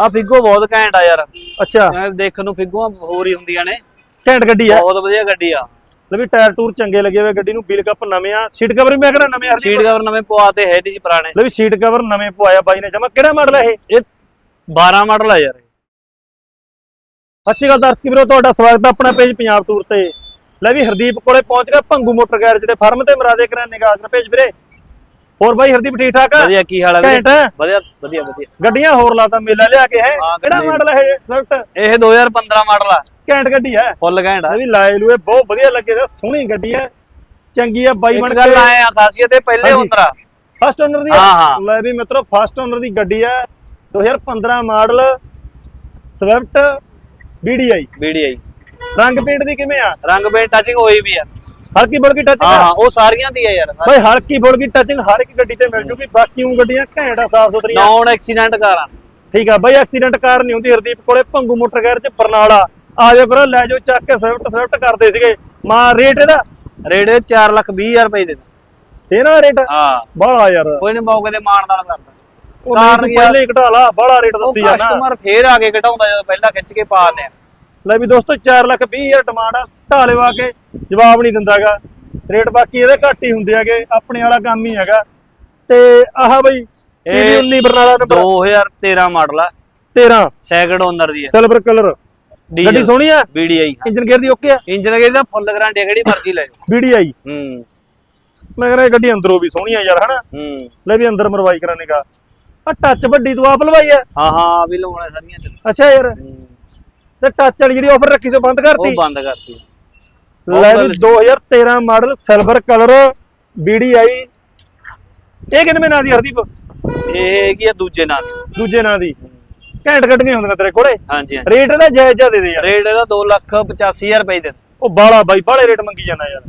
ਆ ਫਿੱਗੋ ਬਹੁਤ ਘੈਂਟ ਆ ਯਾਰ। ਅੱਛਾ। ਐਂ ਦੇਖਣ ਨੂੰ ਫਿੱਗੋਆਂ ਹੋਰ ਹੀ ਹੁੰਦੀਆਂ ਨੇ। ਘੈਂਟ ਗੱਡੀ ਆ। ਬਹੁਤ ਵਧੀਆ ਗੱਡੀ ਆ। ਲੈ ਵੀ ਟਾਇਰ ਟੂਰ ਚੰਗੇ ਲੱਗੇ ਹੋਏ ਗੱਡੀ ਨੂੰ ਵੀਲ ਕੱਪ ਨਵੇਂ ਆ। ਸੀਟ ਕਵਰ ਵੀ ਮੈਂ ਕਹਿੰਦਾ ਨਵੇਂ ਆ ਸੀਟ ਕਵਰ ਨਵੇਂ ਪਵਾਤੇ ਹੈ ਨਹੀਂ ਸੀ ਪੁਰਾਣੇ। ਲੈ ਵੀ ਸੀਟ ਕਵਰ ਨਵੇਂ ਪਵਾਇਆ ਬਾਈ ਨੇ ਜਮਾ। ਕਿਹੜਾ ਮਾਡਲ ਹੈ ਇਹ? ਇਹ 12 ਮਾਡਲ ਆ ਯਾਰ। ਸਤਿ ਸ਼੍ਰੀ ਅਕਾਲ ਦਰਸ਼ਕ ਵੀਰੋ ਤੁਹਾਡਾ ਸਵਾਗਤ ਹੈ ਆਪਣਾ ਪੇਜ ਪੰਜਾਬ ਟੂਰ ਤੇ। ਲੈ ਵੀ ਹਰਦੀਪ ਕੋਲੇ ਪਹੁੰਚ ਗਿਆ ਭੰਗੂ ਮੋਟਰ ਗੈਰੇਜ ਦੇ ਫਰਮ ਤੇ। ਮਰਾਦੇ ਕਰਾਂ ਨਿਗਾਹ ਕਰ ਭੇਜ ਵੀਰੇ। ਹੋਰ ਬਾਈ ਹਰਦੀਪ ਠੀਕ ਠਾਕ ਆ? ਵਧੀਆ ਕੀ ਹਾਲ ਵੀਰੇ? ਘੈਂਟ? ਵਧੀਆ ਵਧੀਆ ਵਧੀਆ। ਗੱਡੀਆਂ ਹੋਰ ਲਾਤਾ ਮੇਲਾ ਲਿਆ ਕੇ ਹੈ। ਹਾਂ, ਕਿਹੜਾ ਗੱਡੀ- ਮਾਡਲ ਹੈ ਸਵਿਫਟ ਇਹ 2015 ਮਾਡਲ ਆ। ਘੈਂਟ ਗੱਡੀ ਹੈ। ਫੁੱਲ ਘੈਂਟ ਆ। ਇਹ ਵੀ ਲਾਏ ਲੂਏ ਬਹੁਤ ਵਧੀਆ ਲੱਗੇ ਤੇ ਸੋਹਣੀ ਗੱਡੀ ਹੈ। ਚੰਗੀ ਆ ਬਾਈ ਇੱਕ ਬਣ ਗੱਲ ਆਏ ਆ ਖਾਸੀਅਤ ਇਹ ਪਹਿਲੇ ਹਾਂਜੀ। ਉਤਰਾ ਫਸਟ ਓਨਰ ਦੀ ਹਾਂ, ਹੈ? ਹਾਂ। ਲੈ ਵੀ ਮਿੱਤਰੋ ਫਸਟ ਓਨਰ ਦੀ ਗੱਡੀ ਹੈ 2015 ਮਾਡਲ ਸਵਿਫਟ BDI BDI ਰੰਗ ਪੇਂਟ ਦੀ ਕਿਵੇਂ ਆ? ਰੰਗ ਪੇਂਟ ਟੱਚਿੰਗ ਹੋਈ ਵੀ ਆ। ਹਲਕੀ ਬੁਲਕੀ ਹਾਂ ਟੱਚਿੰਗ ਹਾਂ ਉਹ ਸਾਰੀਆਂ ਦੀ ਆ ਯਾਰ ਬਈ ਹਲਕੀ ਫੁਲਕੀ ਟੱਚਿੰਗ ਹਰ ਇੱਕ ਗੱਡੀ ਤੇ ਮਿਲ ਜੂਗੀ ਬਾਕੀ ਉਹ ਗੱਡੀਆਂ ਘੈਂਟ ਆ ਸਾਫ਼ ਸੁਥਰੀਆਂ? ਨੌਨ ਐਕਸੀਡੈਂਟ ਕਾਰਾਂ। ਠੀਕ ਆ ਬਈ ਐਕਸੀਡੈਂਟ ਕਾਰ ਨਹੀਂ ਹੁੰਦੀ ਹਰਦੀਪ ਕੋਲੇ ਭੰਗੂ ਮੋਟਰ ਗੈਰ ਚ ਬਰਨਾਲਾ ਆ ਜਾਓ ਕਰੋ ਲੈ ਜਾਓ ਚੱਕ ਕੇ ਸਵਿਫਟ ਸਵਿਫਟ ਕਰਦੇ ਸੀਗੇ। ਮਾਂ ਰੇਟ ਇਹਦਾ? ਰੇਟ 4 ਲੱਖ 20 ਹਜ਼ਾਰ ਰੁਪਏ ਦੇ ਦੇ। ਨਾ ਰੇਟ ਹਾਂ। ਬਾਹਲਾ ਯਾਰ। ਕੋਈ ਨਹੀਂ ਮੌਕੇ ਤੇ ਮਾਨਦਾਨ ਕਰਦਾ। ਉਹ ਨਹੀਂ ਤੂੰ ਪਹਿਲੇ ਹੀ ਘਟਾ ਲਾ ਬਾਹਲਾ ਰੇਟ ਦੱਸੀ ਜਾਣਾ ਕਸਟਮਰ ਫੇਰ ਆ ਕੇ ਘਟਾਉਂਦਾ ਜਦੋਂ ਪਹਿਲਾਂ ਖਿੱਚ ਕੇ ਪਾ ਲਿਆ ਲੈ ਵੀ ਦੋਸਤੋ 4 ਲੱਖ 20 ਹਜ਼ਾਰ ਡਿਮਾਂਡ ਆ ਢਾਲੇ ਵਾ ਕੇ ਜਵਾਬ ਨਹੀਂ ਦਿੰਦਾਗਾ। ਰੇਟ ਬਾਕੀ ਇਹਦੇ ਘੱਟ ਹੀ ਹੁੰਦੇ ਹੈਗੇ ਆਪਣੇ ਵਾਲਾ ਕੰਮ ਹੀ ਹੈਗਾ। ਤੇ ਆਹ ਬਈ ਇਹ ਇਹ 19 ਬਰਨਾਲਾ ਨੰਬਰ 2013 ਮਾਡਲ ਆ। 13 ਸੈਕਿੰਡ ਓਨਰ ਦੀ ਹੈ ਸਿਲਵਰ ਕਲਰ ਗੱਡੀ ਸੋਹਣੀ ਆ? BDI ਇੰਜਨ ਗੇਅਰ ਦੀ ਓਕੇ ਆ? ਇੰਜਨ ਗੇਅਰ ਦਾ ਫੁੱਲ ਗਾਰੰਟੀ ਕਿਹੜੀ ਮਰਜ਼ੀ ਲੈ ਜਾਓ। BDI ਹੂੰ। ਮੈਂ ਕਹਿੰਦਾ ਇਹ ਗੱਡੀ ਅੰਦਰੋਂ ਵੀ ਸੋਹਣੀ ਆ ਯਾਰ ਹਨਾ? ਹੂੰ। ਲੈ ਵੀ ਅੰਦਰ ਮਰਵਾਈ ਕਰਾਨੇਗਾ ਆ ਟੱਚ ਵੱਡੀ ਤੂੰ ਆਪ ਲਵਾਈ ਆ? ਹਾਂ ਹਾਂ ਵੀ ਲਵਾਉਣੇ ਸਾਰੀਆਂ ਚ। ਅੱਛਾ ਯਾਰ। ਤੇ ਟੱਚ ਵਾਲੀ ਜਿਹੜੀ ਆਫਰ ਰੱਖੀ ਸੋ ਬੰਦ ਉਹ ਕਰਤੀ? ਬੰਦ ਕਰਤੀ। ਲੈ ਉਹ ਵੀ 2013 ਮਾਡਲ ਸਿਲਵਰ ਕਲਰ BDI ਇਹ ਕਿੰਨੇ ਨਾਂ ਦੀ ਹਰਦੀਪ? ਇਹ ਹੈਗੀ ਆ ਦੂਜੇ ਨਾਲ ਦੀ। ਦੂਜੇ ਨਾਂ ਦੀ। ਘੈਂਟ ਗੱਡੀਆਂ ਹੁੰਦੀਆਂ ਤੇਰੇ ਕੋਲੇ? ਹਾਂਜੀ ਹਾਂਜੀ। ਰੇਟ ਇਹਦਾ ਜਾਇਜ਼ ਜਾ ਦੇ ਦੇ ਯਾਰ। ਰੇਟ ਇਹਦਾ 2 ਲੱਖ 85000 ਰੁਪਏ ਦੇ ਉਹ ਬਾਲਾ ਬਾਈ ਬਾਲੇ ਰੇਟ ਮੰਗੀ ਜਾਂਦਾ ਯਾਰ।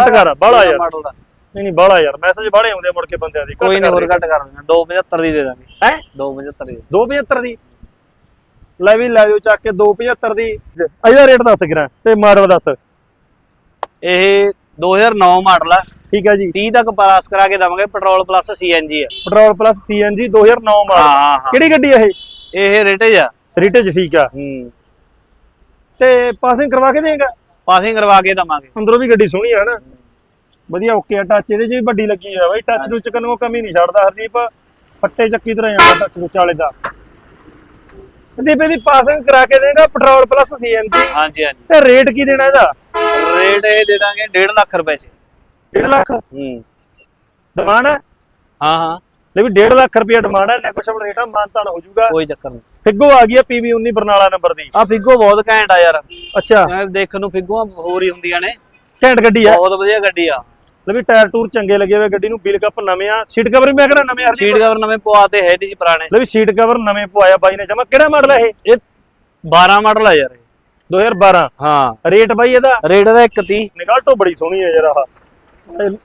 ਘੱਟ ਕਰ ਬਾਲਾ ਯਾਰ। ਮਾਡਲ ਦਾ। ਨਹੀਂ ਨਹੀਂ ਬਾਲਾ ਯਾਰ। ਮੈਸੇਜ ਬਾਲੇ ਆਉਂਦੇ ਆ ਮੁੜ ਕੇ ਬੰਦਿਆਂ ਦੇ। ਕੋਈ ਨਹੀਂ ਹੋਰ। ਘੱਟ ਕਰ ਦੇਣਾ 275 ਦੀ ਦੇ ਦਾਂਗੇ। ਹੈਂ? 275 ਦੀ। 275 ਦੀ? ਲੈ ਵੀ ਲੈ ਜਾਓ ਚੱਕ ਕੇ 275 ਦੀ। ਇਹਦਾ ਰੇਟ ਦੱਸ ਗਿਰਾ ਤੇ ਮਾਡਲ ਦੱਸ। ਇਹ 2009 ਮਾਡਲ ਆ। ਠੀਕ ਹੈ ਜੀ। 30 ਤੱਕ ਪਾਸ ਕਰਾ ਕੇ ਦਵਾਂਗੇ ਪੈਟਰੋਲ ਪਲੱਸ CNG ਆ। ਪੈਟਰੋਲ ਪਲੱਸ CNG 2009 ਹਾਂ ਮਾਡਲ ਕਿਹੜੀ ਗੱਡੀ ਹੈ ਇਹ? ਇਹ ਰੇਟੇਜ ਆ। ਰਿਟੇਜ ਠੀਕ ਆ। ਹੂੰ। ਤੇ ਪਾਸਿੰਗ ਕਰਵਾ ਕੇ ਦੇਗਾ? ਪਾਸਿੰਗ ਕਰਵਾ ਕੇ ਦਵਾਂਗੇ। ਅੰਦਰੋਂ ਵੀ ਗੱਡੀ ਸੋਹਣੀ ਆ ਹਨਾ? ਵਧੀਆ ਓਕੇ ਆ ਟੱਚ ਇਹਦੇ 'ਚ ਵੀ ਵੱਡੀ ਲੱਗੀ ਆ ਬਾਈ। ਟੱਚ ਨੂੰ ਚੱਕਣ ਨੂੰ ਕਮੀ ਨਹੀਂ ਛੱਡਦਾ ਹਰਦੀਪ। ਫੱਟੇ ਚੱਕੀ ਤਰ੍ਹਾਂ ਜਾਂਦਾ ਟੱਚ ਵਿੱਚ ਵਾਲੇ ਦਾ। ਹਰਦੀਪ ਇਹਦੀ ਪਾਸਿੰਗ ਕਰਾ ਕੇ ਦੇਗਾ ਪੈਟਰੋਲ ਪਲੱਸ CNG ਹਾਂਜੀ ਹਾਂਜੀ। ਤੇ ਰੇਟ ਕੀ ਦੇਣਾ ਇਹਦਾ? ਰੇਟ ਇਹ ਦੇ ਦਾਂਗੇ 1.5 ਲੱਖ ਰੁਪਏ ਚ। 1.5 ਲੱਖ? ਹੂੰ। ਡਿਮਾਂਡ ਹੈ ਹਾਂ। ਹਾਂ ਲੈ ਵੀ 1.5 ਲੱਖ ਰੁਪਏ ਡਿਮਾਂਡ ਹੈ ਨੈਗੋਸ਼ੀਏਬਲ ਰੇਟ ਆ ਮਾਨਤਾਨ ਹੋ ਜਾਊਗਾ। ਕੋਈ ਚੱਕਰ ਨਹੀਂ। ਫਿੱਗੋ ਆ ਗਈ ਆ PV 19 ਬਰਨਾਲਾ ਨੰਬਰ ਦੀ। ਆ ਫਿੱਗੋ ਬਹੁਤ ਘੈਂਟ ਆ ਯਾਰ। ਅੱਛਾ। ਦੇਖਣ ਨੂੰ ਫਿੱਗੋਆਂ ਹੋਰ ਹੀ ਹੁੰਦੀਆਂ ਨੇ। ਘੈਂਟ ਗੱਡੀ ਆ। ਬਹੁਤ ਵਧੀਆ ਗੱਡੀ ਆ। ਲੈ ਵੀ ਟਾਇਰ ਟੂਰ ਚੰਗੇ ਲੱਗੇ ਹੋਏ ਗੱਡੀ ਨੂੰ ਵੀਲ ਕੱਪ ਨਵੇਂ ਆ ਸੀਟ ਕਵਰ ਵੀ ਮੈਂ ਕਹਿੰਦਾ ਨਵੇਂ ਆ ਸੀਟ ਕਵਰ ਨਵੇਂ ਪਵਾਤੇ ਹੈ ਨਹੀਂ ਸੀ ਪੁਰਾਣੇ। ਲੈ ਵੀ ਸੀਟ ਕਵਰ ਨਵੇਂ ਪਵਾਇਆ ਬਾਈ ਨੇ ਜਮਾ। ਕਿਹੜਾ ਮਾਡਲ ਹੈ ਇਹ? ਇਹ 12 ਮਾਡਲ ਆ ਯਾਰ ਇਹ। 2012 ਹਾਂ। ਰੇਟ ਬਾਈ ਇਹਦਾ? ਰੇਟ ਇਹਦਾ 130 ਨਿਗਾਲਟੋ ਬੜੀ ਸੋਹਣੀ ਹੈ ਯਾਰ ਆਹ।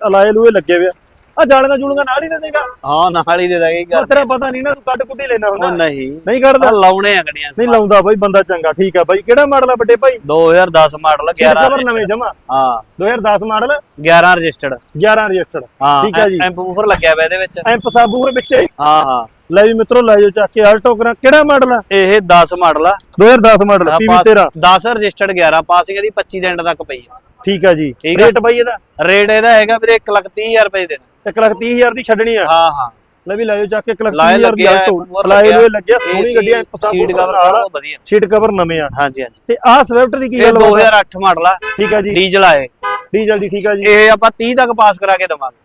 ਅਲਾਏ ਲੂਏ ਲੱਗੇ ਹੋਏ ਆ। ਆ ਜਾਲੀਆਂ ਜੂਲੀਆਂ ਨਾਲ ਹੀ ਨਾ ਦੇਗਾ ਹਾਂ ਨਾਲ ਹੀ ਦੇ ਦਾਂਗੇ ਕੀ ਤੇਰਾ ਪਤਾ ਨਹੀਂ ਨਾ ਤੂੰ ਕੱਢ ਕੁੱਢੀ ਲੈਣਾ ਉਹ ਹੁੰਦਾ ਨਹੀਂ। ਨਹੀਂ ਕੱਢਦਾ। ਆ ਲਾਉਣੇ ਆ ਗੱਡੀਆਂ। ਨਹੀਂ ਲਾਉਂਦਾ ਬਾਈ ਬੰਦਾ ਚੰਗਾ। ਠੀਕ ਆ ਬਾਈ। ਕਿਹੜਾ ਮਾਡਲ ਆ ਵੱਡੇ ਭਾਈ? 2010 ਮਾਡਲ ਸੀਟ 11 ਕਵਰ ਨਵੇਂ ਜਮਾ। ਹਾਂ। 2010 ਮਾਡਲ? 11 ਰਜਿਸਟਰਡ। 11 ਰਜਿਸਟਰਡ। ਹਾਂ ਠੀਕ ਹੈ ਜੀ। ਐਂਪ ਬੂਫਰ ਲੱਗਿਆ ਪਿਆ ਇਹਦੇ ਵਿੱਚ। ਐਂਪ ਸਾਬੂਰ ਵਿੱਚ ਹੀ। ਹਾਂ ਲੈ ਜੀ ਮਿੱਤਰੋ ਲੈ ਜਾਓ ਚੱਕ ਕੇ ਆਲਟੋ ਕਰਾਂ। ਕਿਹੜਾ ਮਾਡਲ ਆ? ਇਹ 10 ਮਾਡਲ ਆ। 2010 ਮਾਡਲ PV 13 10 ਰਜਿਸਟਰਡ 11 ਪਾਸਿੰਗ ਇਹਦੀ 25 ਦਿਨ ਤੱਕ ਪਈ ਆ। ਠੀਕ ਆ ਜੀ। ਆ। ਰੇਟ ਬਾਈ ਇਹਦਾ? ਰੇਟ ਇਹਦਾ ਹੈਗਾ ਵੀਰੇ 1 ਲੱਖ 30 ਹਜ਼ਾਰ ਰੁਪਏ ਦੇ। 1 ਲੱਖ 30 ਹਜ਼ਾਰ ਦੀ ਛੱਡਣੀ ਆ। ਹਾਂ ਹਾਂ। ਲੈ ਵੀ ਲੈ ਜਾਓ ਚੱਕ ਕੇ 1 ਲੱਖ ਲਾਏ 30 ਹਜ਼ਾਰ ਦੀ ਲਾਏ ਲੱਗਿਆ। ਸੋਹਣੀ AC, ਗੱਡੀ ਐਂਪ ਸਾਬੂਰ ਸੀਟ ਕਵਰ ਨਾਲ ਵਧੀਆ। ਸੀਟ ਕਵਰ ਨਵੇਂ ਆ। ਹਾਂਜੀ ਹਾਂਜੀ। ਤੇ ਆਹ ਸਵਿਫਟ ਦੀ ਕੀ ਗੱਲ ਬਾਤ ਆ? 2008 ਮਾਡਲ ਆ। ਠੀਕ ਆ ਜੀ। ਡੀਜ਼ਲ ਆ ਇਹ ਡੀਜ਼ਲ ਦੀ ਠੀਕ ਆ ਜੀ। ਇਹ ਆਪਾਂ 30 ਤੱਕ ਪਾਸ ਕਰਾ ਕੇ ਦਵਾਂਗੇ।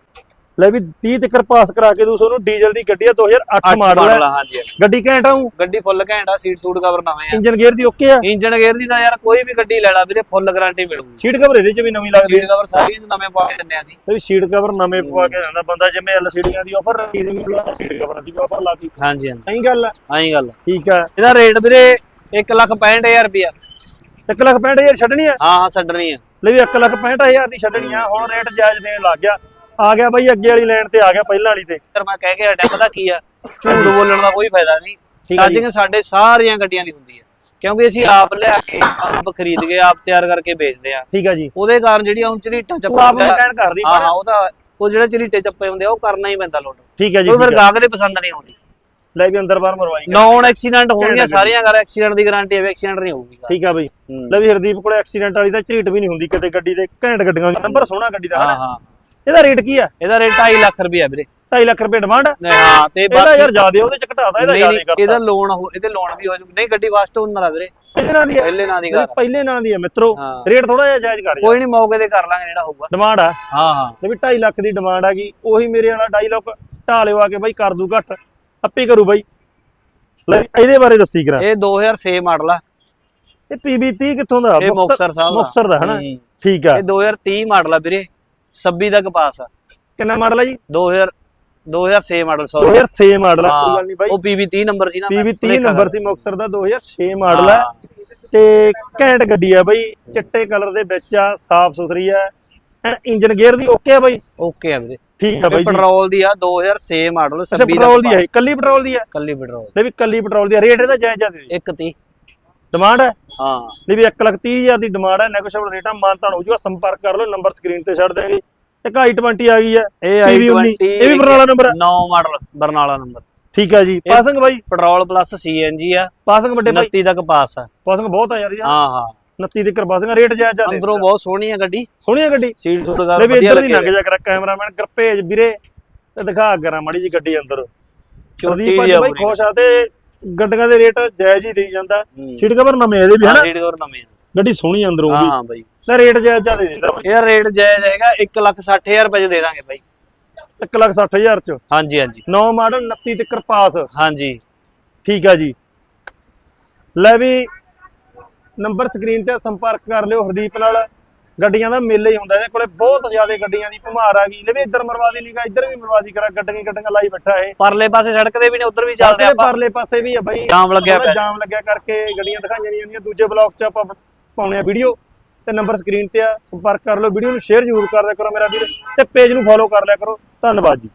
ਲੈ ਵੀ 30 ਤੱਕ ਪਾਸ ਕਰਾ ਕੇ ਦੂਸਰੋ ਨੂੰ ਡੀਜ਼ਲ ਦੀ ਗੱਡੀ ਆ 2008 ਮਾਡਲ ਹੈ ਹਾਂਜੀ। ਗੱਡੀ ਘੈਂਟ ਆਉ ਗੱਡੀ ਫੁੱਲ ਘੈਂਟ ਆ ਸੀਟ ਸੂਟ ਕਵਰ ਨਵੇਂ ਆ। ਇੰਜਨ ਗੇਅਰ ਦੀ ਓਕੇ ਆ? ਇੰਜਨ ਗੇਅਰ ਦੀ ਤਾਂ ਯਾਰ ਕੋਈ ਵੀ ਗੱਡੀ ਲੈ ਲਾ ਵੀਰੇ ਫੁੱਲ ਗਾਰੰਟੀ ਮਿਲੂਗੀ। ਸੀਟ ਕਵਰ ਇਹਦੇ ਚ ਵੀ ਨਵੀਂ ਲੱਗਦੀ ਸੀਟ ਕਵਰ ਸਾਰੀਆਂ ਨਵੇਂ ਪਾ ਕੇ ਦਿੰਦੇ ਆ ਹੈ ਵੀ ਸੀਟ ਕਵਰ ਨਵੇਂ ਪਵਾ ਕੇ ਜਾਂਦਾ ਬੰਦਾ ਜਿਵੇਂ ਐਲਸੀਡੀਆਂ ਦੀ ਆਫਰ ਰੱਖੀ ਸੀ ਮੈਨੂੰ ਸੀਟ ਕਵਰ ਦੀ ਆਫਰ ਲਾਤੀ ਹਾਂਜੀ ਹਾਂਜੀ। ਸਹੀ ਗੱਲ ਆ। ਆਹੀ ਗੱਲ। ਠੀਕ ਆ। ਇਹਦਾ ਰੇਟ ਵੀਰੇ 1 ਲੱਖ 65000 ਰੁਪਿਆ 1 ਲੱਖ 65000 ਛੱਡਣੀ ਆ? ਹਾਂ ਹਾਂ ਛੱਡਣੀ ਆ। ਲੈ ਵੀ 1 ਲੱਖ 65000 ਦੀ ਛੱਡਣੀ ਆ ਹੁਣ ਰੇਟ ਜਾਇਜ਼ ਦੇਣ ਲੱਗ ਗਿਆ। ਆ ਗਿਆ ਬਾਈ ਅੱਗੇ ਵਾਲੀ ਲਾਈਨ ਤੇ ਆ ਗਿਆ ਪਹਿਲਾਂ ਵਾਲੀ ਤੇ। ਫਿਰ ਮੈਂ ਕਹਿ ਕੇ ਹਟਿਆ ਪਤਾ ਕੀ ਆ? ਝੂਠ ਬੋਲਣ ਦਾ ਕੋਈ ਫਾਇਦਾ ਨਹੀਂ। ਚਾਰਜਿੰਗ ਸਾਡੇ ਸਾਰੀਆਂ ਗੱਡੀਆਂ ਦੀ ਹੁੰਦੀ ਆ। ਕਿਉਂਕਿ ਅਸੀਂ ਆਪ ਲਿਆ ਕੇ ਆਪ ਖਰੀਦ ਕੇ ਆਪ ਤਿਆਰ ਕਰਕੇ ਵੇਚਦੇ ਆ। ਠੀਕ ਆ ਜੀ। ਉਹਦੇ ਕਾਰਨ ਜਿਹੜੀਆਂ ਹੁਣ ਝਰੀਟਾਂ ਚੱਪਾ ਆਪ ਨੂੰ ਕਹਿਣ ਕਰਦੀ ਹਾਂ ਹਾਂ ਉਹ ਤਾਂ ਉਹ ਜਿਹੜੇ ਝਰੀਟੇ ਚੱਪੇ ਹੁੰਦੇ ਆ ਉਹ ਕਰਨਾ ਹੀ ਪੈਂਦਾ ਲੋਡ ਠੀਕ ਆ ਜੀ ਉਹ ਫਿਰ। ਗਾਹਕ ਦੇ ਪਸੰਦ ਨਹੀਂ ਆਉਂਦੀ। ਲੈ ਵੀ ਅੰਦਰ ਬਾਹਰ ਮਰਵਾਈ ਨੌਨ ਐਕਸੀਡੈਂਟ ਹੋਣਗੀਆਂ ਘੈਂਟ ਸਾਰੀਆਂ ਕਰ ਐਕਸੀਡੈਂਟ ਦੀ ਗਾਰੰਟੀ ਹੈ ਐਕਸੀਡੈਂਟ ਨਹੀਂ ਹੋਊਗੀ ਠੀਕ ਆ ਬਈ। ਹੂੰ। ਲੈ ਵੀ ਹਰਦੀਪ ਕੋਲੇ ਐਕਸੀਡੈਂਟ ਵਾਲੀ ਤਾਂ ਝਰੀਟ ਵੀ ਨਹੀਂ ਹੁੰਦੀ ਕਿਤੇ ਗੱਡੀ ਦੇ ਘੈਂਟ ਗੱਡੀਆਂ ਨੰਬਰ ਸੋਹਣਾ ਗੱਡੀ ਦਾ ਹਾਂ ਹਾਂ। ਇਹਦਾ ਰੇਟ ਕੀ ਆ? ਇਹਦਾ ਰੇਟ 2.5 ਲੱਖ ਰੁਪਏ ਵੀਰੇ। 2.5 ਲੱਖ ਰੁਪਏ ਡਿਮਾਂਡ ਹਾਂ ਤੇ ਇਹਦਾ ਬਾਕੀ ਯਾਰ ਜ਼ਿਆਦਾ ਉਹਦੇ ਚ ਘਟਾਦਾ ਇਹਦਾ ਜ਼ਿਆਦਾ ਨਹੀਂ, ਕਰਤਾ। ਇਹਦਾ ਲੋਨ ਇਹਦੇ ਲੋਨ ਵੀ ਹੋ ਜੂ ਨਹੀਂ ਗੱਡੀ ਫਸਟ ਓਨਰ ਆ ਵੀਰੇ। ਪਹਿਲੇ ਨਾਂ ਦੀ ਹੈ ਪਹਿਲੇ ਨਾਂ ਦੀ ਇਹਦੀ ਗੱਲ ਪਹਿਲੇ ਨਾਂ ਦੀ ਹੈ ਮਿੱਤਰੋ। ਰੇਟ ਥੋੜਾ ਜਿਹਾ ਜਾਇਜ਼ ਕਰ ਕੋਈ ਨਹੀਂ ਮੌਕੇ ਤੇ ਕਰ ਲਾਂਗੇ ਜਿਹੜਾ ਹੋਊਗਾ। ਡਿਮਾਂਡ ਆ। ਹਾਂ ਹਾਂ। ਤੇ ਵੀ 2.5 ਲੱਖ ਦੀ ਡਿਮਾਂਡ ਹੈਗੀ ਉਹੀ ਮੇਰੇ ਵਾਲਾ ਡਾਇਲੌਗ ਢਾਲਿਓ ਆ ਕੇ ਬਾਈ ਕਰ ਦੂ ਘੱਟ। ਆਪੇ ਕਰੂ ਬਾਈ। ਲੈ ਇਹਦੇ ਬਾਰੇ ਦੱਸੀ ਕਰਾ। ਇਹ 2006 ਮਾਡਲ ਆ। ਇਹ PB30 ਕਿੱਥੋਂ ਦਾ? ਇਹ ਮੁਕਤਸਰ ਸਾਹਿਬ ਦਾ। ਮੁਕਤਸਰ ਦਾ ਹਨਾ। ਠੀਕ ਆ। ਇਹ 2030 ਮਾਡਲ ਆ ਵੀਰੇ। 26 ਤੱਕ ਪਾਸ ਆ। ਕਿੰਨਾ ਮਾਡਲ ਹੈ ਜੀ? 2000 2006 ਮਾਡਲ ਸੌਰੀ 2006 ਮਾਡਲ ਆ ਕੋਈ ਗੱਲ ਨਹੀਂ ਬਾਈ। ਉਹ PB30 ਨੰਬਰ ਸੀ ਨਾ PB30 ਭੁਲੇਖਾ ਨੰਬਰ ਸੀ ਮੁਕਤਸਰ ਦਾ 2006 ਮਾਡਲ ਹਾਂ। ਤੇ ਘੈਂਟ ਗੱਡੀ ਆ ਬਾਈ ਚਿੱਟੇ ਕਲਰ ਦੇ ਵਿੱਚ ਆ ਸਾਫ਼ ਸੁਥਰੀ ਆ। ਐਂਡ ਇੰਜਨ ਗੇਅਰ ਦੀ ਓਕੇ ਆ ਬਾਈ? ਓਕੇ ਆ ਵੀਰੇ। ਠੀਕ ਆ ਬਾਈ ਪੈਟਰੋਲ ਦੀ ਆ 2006 ਮਾਡਲ ਅੱਛਾ 26 ਪੈਟਰੋਲ ਦੀ ਹੈ ਕੱਲੀ ਪੈਟਰੋਲ ਦੀ ਹੈ ਕੱਲੀ ਪੈਟਰੋਲ। ਤੇ ਵੀ ਕੱਲੀ ਪੈਟਰੋਲ ਦੀ ਰੇਟ ਇਹਦਾ ਜਾਇਜ਼ ਜਾਦੇ 130 ਡਿਮਾਂਡ ਹੈ? ਹਾਂ। ਨਹੀਂ ਵੀ 1 ਲੱਖ 30 ਹਜ਼ਾਰ ਦੀ ਡਿਮਾਂਡ ਹੈ ਨੈਗੋਸ਼ੀਏਬਲ ਰੇਟ ਆ ਮਾਨਤਾਨ ਹੋ ਜੂਗਾ ਸੰਪਰਕ ਕਰ ਲਓ ਨੰਬਰ ਸਕਰੀਨ ਤੇ ਛੱਡ ਦੇਗੇ ਇੱਕ i20 ਆ ਗਈ ਹੈ ਇਹ PV19 i20 ਇਹ ਵੀ ਬਰਨਾਲਾ ਨੰਬਰ ਹੈ। 9 ਮਾਡਲ ਬਰਨਾਲਾ ਨੰਬਰ ਠੀਕ ਆ ਜੀ। ਪਾਸਿੰਗ ਬਾਈ? ਪੈਟਰੋਲ ਪਲੱਸ ਸੀਐਨਜੀ ਆ। ਪਾਸਿੰਗ ਵੱਡੇ ਬਾਈ? 29 ਤੱਕ ਪਾਸ ਆ। ਪਾਸਿੰਗ ਬਹੁਤ ਆ ਯਾਰ ਹਾਂ ਹਾਂ। 29 ਦੇ ਕਰ ਪਾਸਿੰਗ ਰੇਟ ਜਾਇਜ਼ ਜਾਦੇ ਅੰਦਰੋਂ ਬਹੁਤ ਸੋਹਣੀ ਆ ਗੱਡੀ। ਸੋਹਣੀ ਆ ਗੱਡੀ? ਸੀਟ ਸੁਟ ਦਾ ਵਧੀਆ ਲੱਗੇ ਲੰਘ ਜਾ ਕਰ ਕੈਮਰਾਮੈਨ ਗਰਪੇਜ ਵੀਰੇ ਤੇ ਦਿਖਾ ਕਰਾਂ ਮਾੜੀ ਜੀ ਗੱਡੀ ਅੰਦਰ। ਭਾਜੀ ਆ ਬਾਈ ਪੂਰੀ। ਖੁਸ਼ ਆ ਤੇ ਗੱਡੀਆਂ ਦੇ ਰੇਟ ਜਾਇਜ਼ ਹੀ ਦੇਈ ਜਾਂਦਾ। ਹੂੰ। ਸੀਟ ਕਵਰ ਨਵੇਂ ਇਹਦੇ ਵੀ ਹਾਂ ਹਨਾ? ਸੀਟ ਕਵਰ ਨਵੇਂ। ਗੱਡੀ ਸੋਹਣੀ ਅੰਦਰੋਂ ਵੀ ਹਾਂ ਬਾਈ। ਲੈ ਰੇਟ ਜਾਇਜ਼ ਜਾ ਦੇ ਦਿੰਦਾ ਇਹਦਾ ਰੇਟ ਜਾਇਜ਼ ਹੈਗਾ 160000 ਰੁਪਏ ਚ ਦੇ ਦਾਂਗੇ ਬਾਈ। 1 ਲੱਖ 60 ਹਜ਼ਾਰ ਚ। ਹਾਂਜੀ ਹਾਂਜੀ। ਨੌ ਮਾਡਲ 29 ਤੱਕ ਪਾਸ। ਹਾਂਜੀ। ਠੀਕ ਆ ਜੀ। ਲੈ ਵੀ ਨੰਬਰ ਸਕਰੀਨ ਤੇ ਸੰਪਰਕ ਕਰ ਲਿਓ ਹਰਦੀਪ ਨਾਲ। ਗੱਡੀਆਂ ਦਾ ਮੇਲਾ ਹੀ ਹੁੰਦਾ ਇਹਦੇ ਕੋਲੇ ਬਹੁਤ ਜ਼ਿਆਦਾ ਗੱਡੀਆਂ ਦੀ ਭਮਾਰ ਆ ਗਈ। ਲੈ ਵੀ ਇੱਧਰ ਮਰਵਾਦੀ ਨਹੀਂਗਾ ਇੱਧਰ ਵੀ ਮਰਵਾਦੀ ਕਰਾ ਗੱਡੀਆਂ ਗੱਡੀਆਂ ਲਾਈ ਬੈਠਾ ਇਹ। ਪਰਲੇ ਪਾਸੇ ਸੜਕ ਦੇ ਵੀ ਨੇ ਉਧਰ ਵੀ ਚੱਲਦੇ ਆਪਾਂ। ਪਰਲੇ ਪਾਸੇ ਵੀ ਆ ਬਾਈ। ਜਾਮ ਲੱਗਿਆ ਪਿਆ। ਜਾਮ ਲੱਗਿਆ ਕਰਕੇ ਗੱਡੀਆਂ ਦਿਖਾਈਆਂ ਨਹੀਂ ਜਾਂਦੀਆਂ ਦੂਜੇ ਬਲੌਗ 'ਚ ਆਪਾਂ ਪਾਉਣੇ ਆ ਵੀਡੀਓ ਤੇ ਨੰਬਰ ਸਕਰੀਨ ਤੇ ਆ ਸੰਪਰਕ ਕਰ ਲਓ। ਵੀਡੀਓ ਨੂੰ ਸ਼ੇਅਰ ਜ਼ਰੂਰ ਕਰ ਦਿਆ ਕਰੋ ਮੇਰਾ ਵੀਰ ਤੇ ਪੇਜ ਨੂੰ ਫੋਲੋ ਕਰ ਲਿਆ ਕਰੋ। ਧੰਨਵਾਦ ਜੀ।